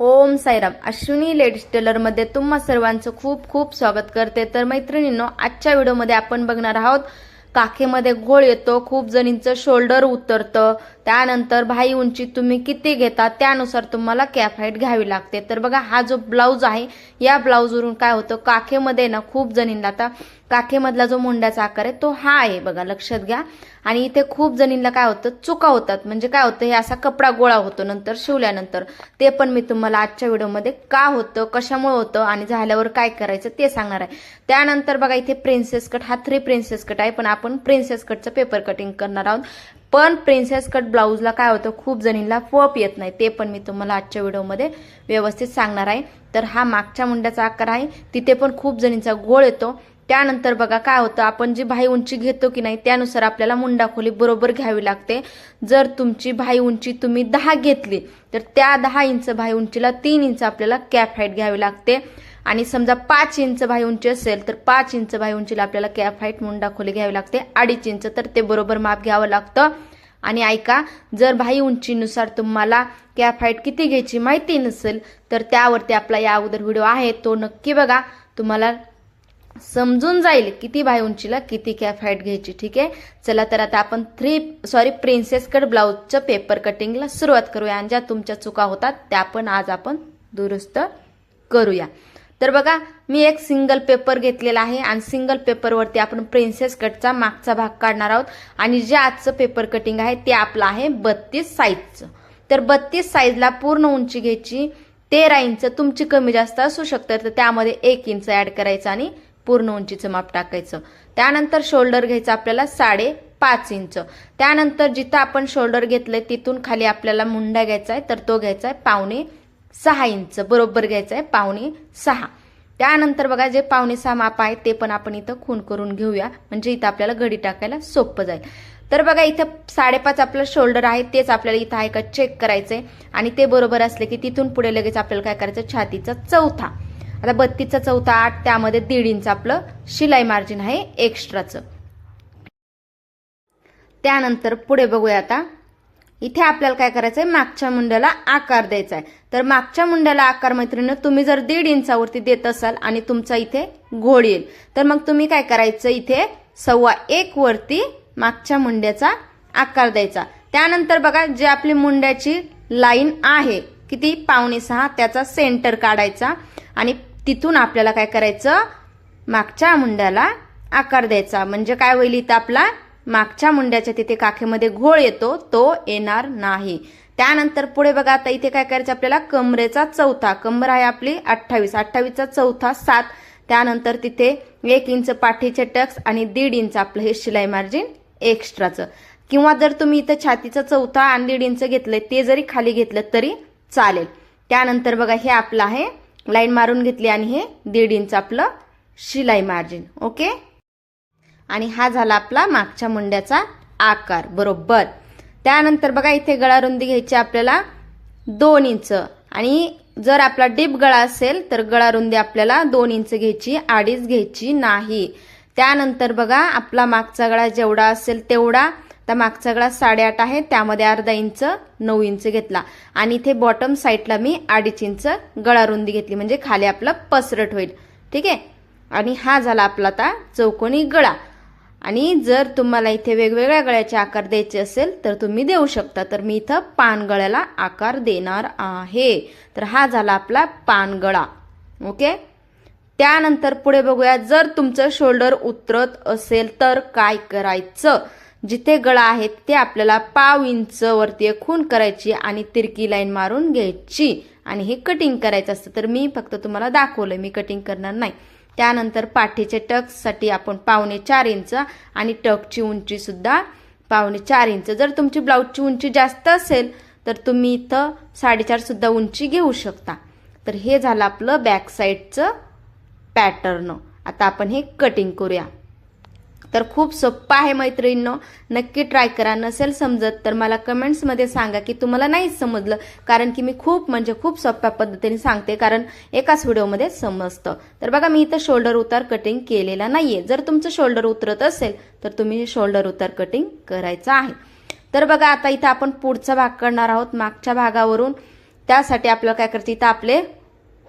ओम Sairam. Ashwini ladies टेलरमध्ये तुम्हा सर्वांचं खूप खूप स्वागत करते. तर मैत्रिणींनो आजच्या व्हिडिओमध्ये आपण बघणार आहोत काखेमध्ये घोळ येतो खूप जणींचं शोल्डर उतरतं त्यानंतर भाई उंची तुम्ही किती घेता त्यानुसार तुम्हाला कॅप हाईट घ्यावी लागते. तर बघा हा जो ब्लाऊज आहे या ब्लाऊजवरून काय होतं काखेमध्ये ना खूप जणींना आता काखेमधला जो मुंड्याचा आकार आहे तो हा आहे बघा लक्षात घ्या. आणि इथे खूप जणींना काय होतं चुका होतात. म्हणजे काय होतं हे असा कपडा गोळा होतो नंतर शिवल्यानंतर. ते पण मी तुम्हाला आजच्या व्हिडिओमध्ये का होतं कशामुळे होतं आणि झाल्यावर काय करायचं ते सांगणार आहे. त्यानंतर बघा इथे प्रिन्सेस कट हा थ्री प्रिन्सेस कट आहे पण आपण प्रिन्सेस कटचं पेपर कटिंग करणार आहोत. पण प्रिन्सेस कट ब्लाऊजला काय होतं खूप जणींना फप येत नाही. ते पण मी तुम्हाला आजच्या व्हिडिओमध्ये व्यवस्थित सांगणार आहे. तर हा मागच्या मुंड्याचा आकार आहे. तिथे पण खूप जणींचा गोळ येतो. त्यानंतर बघा काय होतं आपण जी भाई उंची घेतो की नाही त्यानुसार आपल्याला मुंडा खोली बरोबर घ्यावी लागते. जर तुमची भाई उंची तुम्ही दहा घेतली तर त्या दहा इंच भाई उंचीला तीन इंच आपल्याला कॅप हाईट घ्यावी लागते. आणि समजा पाच इंच भाई उंची असेल तर पाच इंच भाई उंचीला आपल्याला कॅप हाईट मुंडा खोली घ्यावी लागते. अडीच इंच तर ते बरोबर माप घ्यावं लागतं. आणि ऐका जर भाई उंचीनुसार तुम्हाला कॅप हाईट किती घ्यायची माहिती नसेल तर त्यावरती आपला या अगोदर व्हिडिओ आहे तो नक्की बघा. तुम्हाला समजून जाईल किती बाय उंचीला किती कॅप हाईट घ्यायची ठीक आहे? चला तर आता आपण थ्री सॉरी प्रिन्सेस कट ब्लाऊजचं पेपर कटिंगला सुरुवात करूया. आणि ज्या तुमच्या चुका होतात त्या पण आज आपण दुरुस्त करूया. तर बघा मी एक सिंगल पेपर घेतलेला आहे. आणि सिंगल पेपरवरती आपण प्रिन्सेस कटचा मागचा भाग काढणार आहोत. आणि जे आजचं पेपर कटिंग आहे ते आपलं आहे बत्तीस साईजचं तर बत्तीस साईजला पूर्ण उंची घ्यायची. तेरा इंच तुमची कमी जास्त असू शकतं. तर त्यामध्ये एक इंच ऍड करायचं आणि पूर्ण उंचीचं माप टाकायचं. त्यानंतर शोल्डर घ्यायचं आपल्याला साडे पाच इंच. त्यानंतर जिथं आपण शोल्डर घेतलंय तिथून खाली आपल्याला मुंडा घ्यायचा आहे तर तो घ्यायचा आहे पावणे सहा इंच. बरोबर घ्यायचा आहे पावणे सहा. त्यानंतर बघा जे पावणे सहा माप आहे ते पण आपण इथं खून करून घेऊया. म्हणजे इथं आपल्याला घडी टाकायला सोपं जाईल. तर बघा इथं साडेपाच आपलं शोल्डर आहे तेच आपल्याला इथं आहे का चेक करायचंय. आणि ते बरोबर असले की तिथून पुढे लगेच आपल्याला काय करायचं? छातीचा चौथा. आता बत्तीसचा चौथा आठ त्यामध्ये दीड इंच आपलं शिलाई मार्जिन आहे एक्स्ट्राचं त्यानंतर पुढे बघूया आता. इथे आपल्याला काय करायचंय? मागच्या मुंड्याला आकार द्यायचा आहे तर मागच्या मुंड्याला आकार मैत्रिणी तुम्ही जर दीड इंचावरती देत असाल आणि तुमचा इथे घोड येईल. तर मग तुम्ही काय करायचं? इथे सव्वा एक वरती मागच्या मुंड्याचा आकार द्यायचा. त्यानंतर बघा जे आपली मुंड्याची लाईन आहे किती? पावणे सहा त्याचा सेंटर काढायचा. आणि तिथून आपल्याला काय करायचं? मागच्या मुंड्याला आकार द्यायचा. म्हणजे काय होईल इथं आपला? मागच्या मुंड्याच्या तिथे काखेमध्ये घोळ येतो. तो येणार नाही. त्यानंतर पुढे बघा आता इथे काय करायचं आपल्याला? कमरेचा चौथा. कमर आहे आपली अठ्ठावीस. अठ्ठावीसचा चौथा सात. त्यानंतर तिथे एक इंच पाठीचे टक्स आणि दीड इंच आपलं हे शिलाई मार्जिन एक्स्ट्राचं. किंवा जर तुम्ही इथं छातीचा चौथा आणि दीड इंच घेतलंय ते जरी खाली घेतलं तरी चालेल. त्यानंतर बघा हे आपलं आहे लाईन मारून घेतली आणि हे दीड इंच आपलं शिलाई मार्जिन ओके? आणि हा झाला आपला मागच्या मुंड्याचा आकार बरोबर? त्यानंतर बघा इथे गळा रुंदी घ्यायची आपल्याला दोन इंच. आणि जर आपला डीप गळा असेल तर गळा रुंदी आपल्याला दोन इंच घ्यायची अडीच घ्यायची नाही. त्यानंतर बघा आपला मागचा गळा जेवढा असेल तेवढा तर मागचा गळा साडेआठ आहे त्यामध्ये अर्धा इंच नऊ इंच घेतला. आणि इथे बॉटम साईडला मी अडीच इंच गळा रुंदी घेतली म्हणजे खाली आपलं पसरट होईल. ठीक आहे? आणि हा झाला आपला आता चौकोनी गळा. आणि जर तुम्हाला इथे वेगवेगळ्या गळ्याचे आकार द्यायचे असेल तर तुम्ही देऊ शकता. तर मी इथं पानगळ्याला आकार देणार आहे. तर हा झाला आपला पानगळा ओके? त्यानंतर पुढे बघूया. जर तुमचं शोल्डर उतरत असेल तर काय करायचं? जिथे गळा आहे ते आपल्याला पाव इंच वरती खून करायची आणि तिरकी लाईन मारून घ्यायची. आणि हे कटिंग करायचं असतं तर मी फक्त तुम्हाला दाखवलं मी कटिंग करणार नाही. त्यानंतर पाठीचे टक्ससाठी आपण पावणे चार इंच आणि टकची उंची सुद्धा पावणे चार इंच. जर तुमची ब्लाऊजची उंची जास्त असेल तर तुम्ही इथं साडेचार सुद्धा उंची घेऊ शकता. तर हे झालं आपलं बॅक साईडचं पॅटर्न आता आपण हे कटिंग करूया. तर खूप सोप्पं आहे मैत्रिणींनो. नक्की ट्राय करा. नसेल समजत तर मला कमेंट्समध्ये सांगा की तुम्हाला नाही समजलं कारण की मी खूप म्हणजे खूप सोप्या पद्धतीने सांगते कारण एकाच व्हिडिओमध्ये समजतं. तर बघा मी इथं शोल्डर उतार कटिंग केलेला नाहीये. जर तुमचं शोल्डर उतरत असेल तर तुम्ही शोल्डर उतार कटिंग करायचं आहे. तर बघा आता इथं आपण पुढचा भाग करणार आहोत मागच्या भागावरून. त्यासाठी आपल्याला काय करते इथं आपले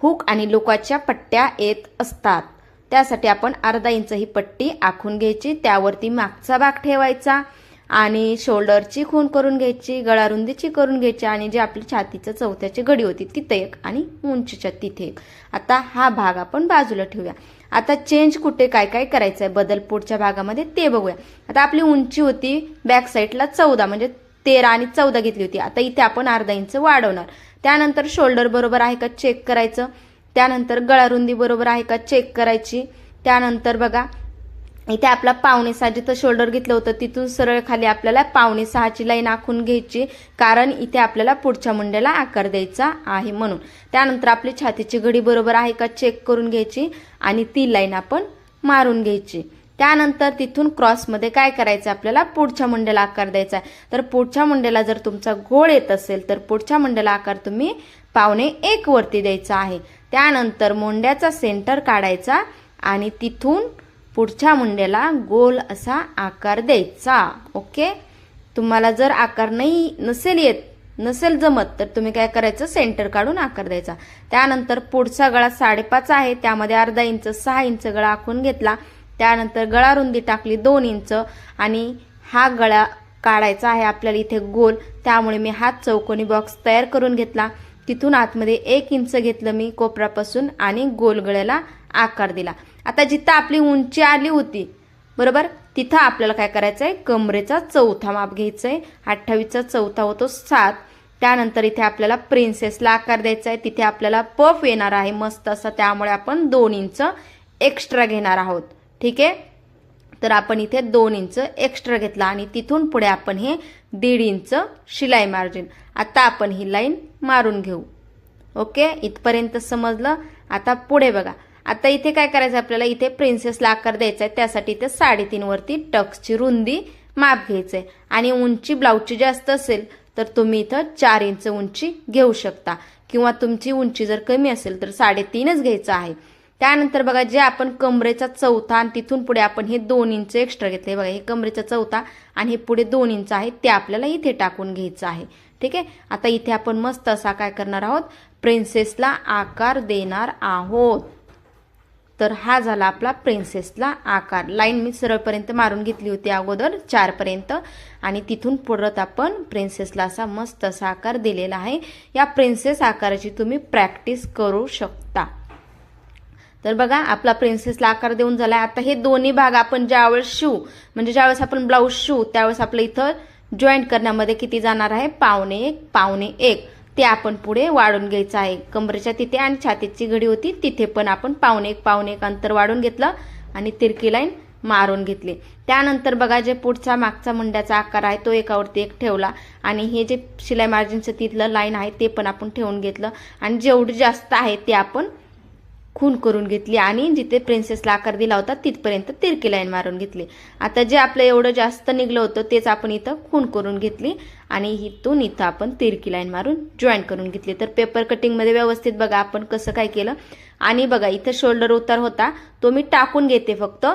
हुक आणि लोकाच्या पट्ट्या येत असतात. त्यासाठी आपण अर्धा इंच ही पट्टी आखून घ्यायची. त्यावरती मागचा भाग ठेवायचा आणि शोल्डरची खून करून घ्यायची गळारुंदीची करून घ्यायची आणि जे आपली छातीचं चौथ्याची घडी होती तिथे एक आणि उंचीच्या तिथे. एक आता हा भाग आपण बाजूला ठेवूया. आता चेंज कुठे काय काय करायचं आहे बदल पुढच्या भागामध्ये ते बघूया. आता आपली उंची होती बॅक साईडला चौदा म्हणजे तेरा आणि चौदा घेतली होती. आता इथे आपण अर्धा इंच वाढवणार. त्यानंतर शोल्डर बरोबर आहे का? चेक करायचं. त्यानंतर गळारुंदी बरोबर आहे का चेक करायची. त्यानंतर बघा इथे आपला पावणे सहा जिथं शोल्डर घेतलं होतं तिथून सरळ खाली आपल्याला पावणे सहाची लाईन आखून घ्यायची कारण इथे आपल्याला पुढच्या मुंड्याला आकार द्यायचा आहे म्हणून. त्यानंतर आपली छातीची घडी बरोबर आहे का चेक करून घ्यायची आणि ती लाईन आपण मारून घ्यायची. त्यानंतर तिथून क्रॉसमध्ये काय करायचं? आपल्याला पुढच्या मुंड्याला आकार द्यायचा आहे. तर पुढच्या मुंड्याला जर तुमचा गोळ येत असेल तर पुढच्या मुंड्याला आकार तुम्ही पावणे एक वरती द्यायचा आहे. त्यानंतर मुंड्याचा सेंटर काढायचा आणि तिथून पुढच्या मुंड्याला गोल असा आकार द्यायचा. ओके? तुम्हाला जर आकार नाही नसेल येत नसेल जमत तर तुम्ही काय करायचं? सेंटर काढून आकार द्यायचा. त्यानंतर पुढचा गळा साडेपाच आहे त्यामध्ये अर्धा इंच सहा इंच गळा आखून घेतला. त्यानंतर गळा रुंदी टाकली दोन इंच आणि हा गळा काढायचा आहे आपल्याला इथे गोल. त्यामुळे मी हा चौकोनी बॉक्स तयार करून घेतला. तिथून आतमध्ये एक इंच घेतलं मी कोपरापासून आणि गोलगळ्याला आकार दिला. आता जिथं आपली उंची आली होती बरोबर? तिथं आपल्याला काय करायचं आहे कमरेचा चौथा माप घ्यायचा आहे अठ्ठावीसचा चौथा होतो सात. त्यानंतर इथे आपल्याला प्रिन्सेसला आकार द्यायचा आहे तिथे आपल्याला पफ येणार आहे. मस्त असा त्यामुळे आपण दोन इंच एक्स्ट्रा घेणार आहोत. ठीक आहे? तर आपण इथे दोन इंच एक्स्ट्रा घेतला आणि तिथून पुढे आपण हे दीड इंच शिलाई मार्जिन आता आपण ही लाईन मारून घेऊ. ओके इथपर्यंत समजलं? आता पुढे बघा. आता इथे काय करायचं आपल्याला? इथे प्रिन्सेसला आकार द्यायचा आहे. त्यासाठी इथे साडेतीन वरती टक्सची रुंदी माप घ्यायचं आहे. आणि उंची ब्लाऊजची जास्त असेल तर तुम्ही इथं चार इंच उंची घेऊ शकता. किंवा तुमची उंची जर कमी असेल तर साडेतीनच घ्यायचं आहे. त्यानंतर बघा जे आपण कमरेचा चौथा आणि तिथून पुढे आपण हे दोन इंच एक्स्ट्रा घेतले बघा हे कमरेचा चौथा आणि हे पुढे दोन इंच आहे ते आपल्याला इथे टाकून घ्यायचं आहे. ठीक आहे? आता इथे आपण मस्त असा काय करणार आहोत? प्रिन्सेसला आकार देणार आहोत. तर हा झाला आपला प्रिन्सेसला आकार. लाईन मी सरळपर्यंत मारून घेतली होती अगोदर चारपर्यंत. आणि तिथून परत आपण प्रिन्सेसला असा मस्त असा आकार दिलेला आहे. या प्रिन्सेस आकाराची तुम्ही प्रॅक्टिस करू शकता. तर बघा आपला प्रिन्सेसला आकार देऊन झाला आता हे दोन्ही भाग आपण ज्यावेळेस शिवू म्हणजे ज्यावेळेस आपण ब्लाऊज शिवू त्यावेळेस आपलं इथं जॉईंट करण्यामध्ये किती जाणार आहे? पावणे एक पावणे एक. ते आपण पुढे वाढून घ्यायचं आहे. कमरेच्या तिथे आणि छातीची घडी होती तिथे पण आपण पावणे एक पावणे एक अंतर वाढून घेतलं आणि तिरकी लाईन मारून घेतली. त्यानंतर बघा जे पुढचा मागचा मुंड्याचा आकार आहे तो एकावरती एक ठेवला. आणि हे जे शिलाई मार्जिनचं तिथलं लाईन आहे ते पण आपण ठेवून घेतलं. आणि जेवढी जास्त आहे ते आपण खून करून घेतली आणि जिथे प्रिन्सेसला आकार दिला होता तिथपर्यंत तिरकी लाईन मारून घेतली. आता जे आपलं एवढं जास्त निघलं होतं तेच आपण इथं खून करून घेतली आणि इथून इथं आपण तिरकी लाईन मारून जॉईन करून घेतली. तर पेपर कटिंगमध्ये व्यवस्थित बघा आपण कसं काय केलं. आणि बघा इथं शोल्डर उतार होता तो मी टाकून घेते फक्त.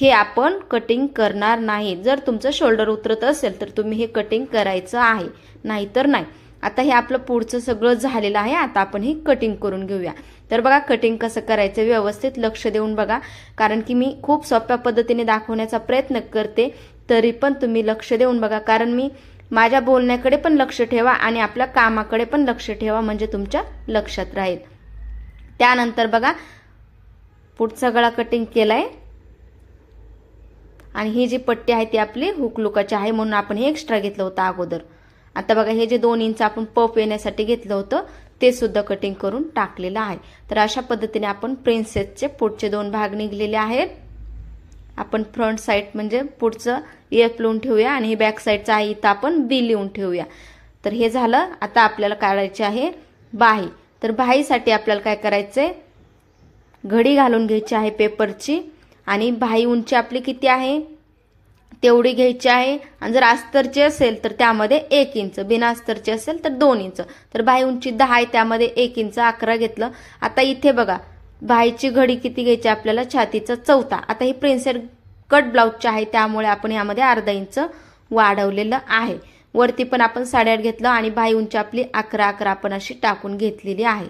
हे आपण कटिंग करणार नाही. जर तुमचं शोल्डर उतरत असेल तर तुम्ही हे कटिंग करायचं आहे. नाहीतर नाही. आता हे आपलं पुढचं सगळं झालेलं आहे. आता आपण हे कटिंग करून घेऊया. तर बघा कटिंग कसं करायचं व्यवस्थित लक्ष देऊन बघा. कारण की मी खूप सोप्या पद्धतीने दाखवण्याचा प्रयत्न करते तरी पण तुम्ही लक्ष देऊन बघा. कारण मी माझ्या बोलण्याकडे पण लक्ष ठेवा आणि आपल्या कामाकडे पण लक्ष ठेवा म्हणजे तुमच्या लक्षात राहील. त्यानंतर बघा पुढचा गळा कटिंग केलाय. आणि ही जी पट्टी आहे ती आपली हुक लुकाची आहे म्हणून आपण हे एक्स्ट्रा घेतलं होतं अगोदर. आता बघा हे जे दोन इंच आपण पफ येण्यासाठी घेतलं होतं ते सुद्धा कटिंग करून टाकलेलं आहे. तर अशा पद्धतीने आपण प्रिन्सेसचे पुढचे दोन भाग निघलेले आहेत. आपण फ्रंट साईड म्हणजे पुढचं एफ लिहून ठेवूया आणि हे बॅक साईडचं आहे इथं आपण बी लिहून ठेवूया. तर हे झालं. आता आपल्याला काढायचे आहे बाही. तर बाहीसाठी आपल्याला काय करायचंय? घडी घालून घ्यायची आहे पेपरची आणि बाही उंची आपली किती आहे? तेवढी घ्यायची आहे. आणि जर अस्तरची असेल तर त्यामध्ये एक इंच बिना अस्तरची असेल तर दोन इंच. तर बाही उंची दहा आहे त्यामध्ये एक इंच अकरा घेतलं. आता इथे बघा बाहीची घडी किती घ्यायची आपल्याला? छातीचा चौथा. आता ही प्रिन्सेट कट ब्लाऊजची आहे त्यामुळे आपण यामध्ये अर्धा इंच वाढवलेलं आहे. वरती पण आपण साडेआठ घेतलं आणि बाही उंची आपली अकरा अकरा आपण अशी टाकून घेतलेली आहे.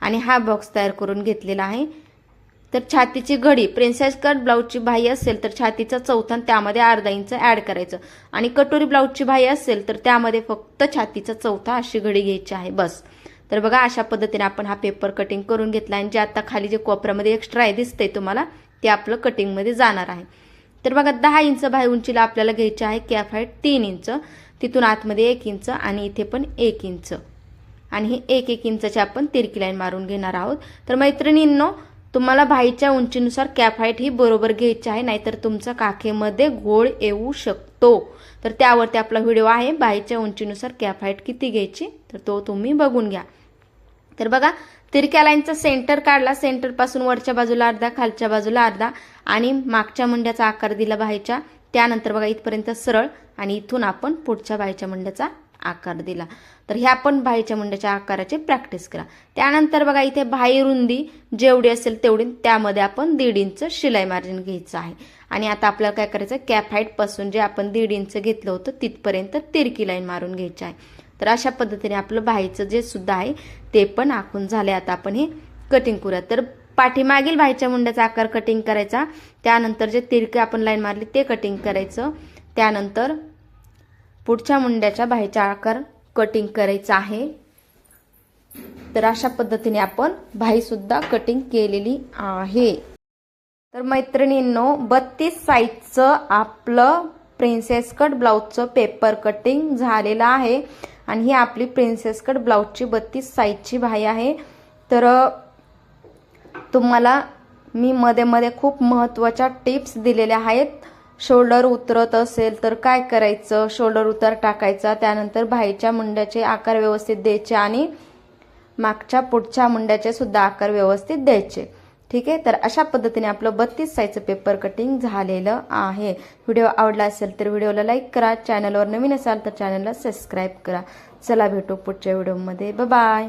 आणि हा बॉक्स तयार करून घेतलेला आहे. तर छातीची घडी प्रिन्सेस कट ब्लाऊजची बाही असेल तर छातीचा चौथा त्यामध्ये अर्धा इंच ॲड करायचं. आणि कटोरी ब्लाऊजची बाही असेल तर त्यामध्ये फक्त छातीचा चौथा अशी घडी घ्यायची आहे. बस. तर बघा अशा पद्धतीने आपण हा पेपर कटिंग करून घेतला आणि जे आता खाली जे कोपऱ्यामध्ये एक्स्ट्रा आहे दिसतंय तुम्हाला ते आपलं कटिंगमध्ये जाणार आहे. तर बघा दहा इंच बाही उंचीला आपल्याला घ्यायची आहे कॅफ हाईट तीन इंच तिथून आतमध्ये एक इंच आणि इथे पण एक इंच आणि हे एक एक इंचाची आपण तिरकी लाईन मारून घेणार आहोत. तर मैत्रिणींनो तुम्हाला भाईच्या उंचीनुसार कॅप हाईट ही बरोबर घ्यायची आहे नाहीतर तुमचा काखेमध्ये घोळ येऊ शकतो. तर त्यावरती आपला व्हिडिओ आहे बाईच्या उंचीनुसार कॅप हाईट किती घ्यायची? तर तो तुम्ही बघून घ्या. तर बघा तिरक्या लाईनचा सेंटर काढला सेंटरपासून वरच्या बाजूला अर्धा खालच्या बाजूला अर्धा आणि मागच्या मुंड्याचा आकार दिला बाहेरच्या त्यानंतर बघा इथपर्यंत सरळ आणि इथून आपण पुढच्या बाईच्या मुंड्याचा आकार दिला. तर ह्या आपण बाईच्या मुंड्याच्या आकाराची प्रॅक्टिस करा त्यानंतर बघा इथे बाही रुंदी जेवढी असेल तेवढी त्यामध्ये आपण दीड इंच शिलाई मार्जिन घ्यायचं आहे. आणि आता आपल्याला काय करायचं कॅप हाईटपासून जे आपण दीड इंच घेतलं होतं तिथपर्यंत तिरकी लाईन मारून घ्यायची आहे. तर अशा पद्धतीने आपलं बाहीचं जे सुद्धा आहे ते पण आखून झाले आता आपण हे कटिंग करूया. तर पाठीमागील बाहीच्या मुंड्याचा आकार कटिंग करायचा. त्यानंतर जे तिरके आपण लाईन मारली ते कटिंग करायचं. त्यानंतर पुढच्या मुंड्याच्या बाईचा आकार कटिंग करायचा आहे. तर अशा पद्धतीने आपण भाईसुद्धा कटिंग केलेली आहे. तर मैत्रिणींनो बत्तीस साईजचं आपलं प्रिन्सेस कट ब्लाऊजचं पेपर कटिंग झालेलं आहे. आणि ही आपली प्रिन्सेस कट ब्लाऊजची बत्तीस साईजची भाई आहे. तर तुम्हाला मी मध्ये मध्ये खूप महत्त्वाच्या टिप्स दिलेल्या आहेत. शोल्डर उतरत असेल तर काय करायचं? शोल्डर उतार टाकायचा त्यानंतर भाईच्या मुंड्याचे आकार व्यवस्थित द्यायचे आणि मागच्या पुढच्या मुंड्याचे सुद्धा आकार व्यवस्थित द्यायचे. ठीक आहे? तर अशा पद्धतीने आपलं बत्तीस साईजचं पेपर कटिंग झालेलं आहे. व्हिडिओ आवडला असेल तर व्हिडिओला लाईक करा. चॅनलवर नवीन असाल तर चॅनलला सबस्क्राईब करा. चला भेटू पुढच्या व्हिडिओमध्ये. बाय.